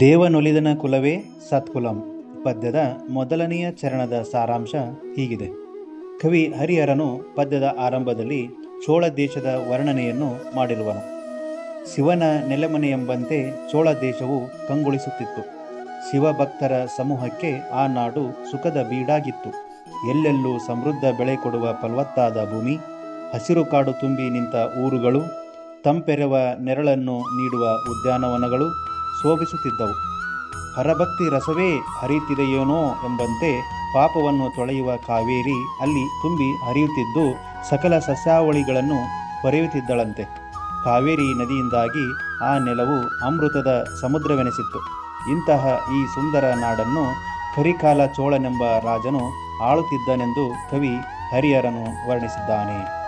ದೇವನೊಲಿದನ ಕುಲವೇ ಸತ್ಕುಲಂ. ಪದ್ಯದ ಮೊದಲನೆಯ ಚರಣದ ಸಾರಾಂಶ ಹೀಗಿದೆ. ಕವಿ ಹರಿಹರನು ಪದ್ಯದ ಆರಂಭದಲ್ಲಿ ಚೋಳ ದೇಶದ ವರ್ಣನೆಯನ್ನು ಮಾಡಿರುವನು. ಶಿವನ ನೆಲೆಮನೆ ಎಂಬಂತೆ ಚೋಳ ದೇಶವು ಕಂಗೊಳಿಸುತ್ತಿತ್ತು. ಶಿವಭಕ್ತರ ಸಮೂಹಕ್ಕೆ ಆ ನಾಡು ಸುಖದ ಬೀಡಾಗಿತ್ತು. ಎಲ್ಲೆಲ್ಲೂ ಸಮೃದ್ಧ ಬೆಳೆ ಕೊಡುವ ಫಲವತ್ತಾದ ಭೂಮಿ, ಹಸಿರು ಕಾಡು ತುಂಬಿ ನಿಂತ ಊರುಗಳು, ತಂಪೆರವ ನೆರಳನ್ನು ನೀಡುವ ಉದ್ಯಾನವನಗಳು ಶೋಭಿಸುತ್ತಿದ್ದವು. ಹರಭಕ್ತಿ ರಸವೇ ಹರಿಯುತ್ತಿದೆಯೇನೋ ಎಂಬಂತೆ ಪಾಪವನ್ನು ತೊಳೆಯುವ ಕಾವೇರಿ ಅಲ್ಲಿ ತುಂಬಿ ಹರಿಯುತ್ತಿದ್ದು ಸಕಲ ಸಸ್ಯಾವಳಿಗಳನ್ನು ಪರೆಯುತ್ತಿದ್ದಳಂತೆ. ಕಾವೇರಿ ನದಿಯಿಂದಾಗಿ ಆ ನೆಲವು ಅಮೃತದ ಸಮುದ್ರವೆನಿಸಿತ್ತು. ಇಂತಹ ಈ ಸುಂದರ ನಾಡನ್ನು ಕರಿಕಾಲ ಚೋಳನೆಂಬ ರಾಜನು ಆಳುತ್ತಿದ್ದನೆಂದು ಕವಿ ಹರಿಹರನು ವರ್ಣಿಸಿದ್ದಾನೆ.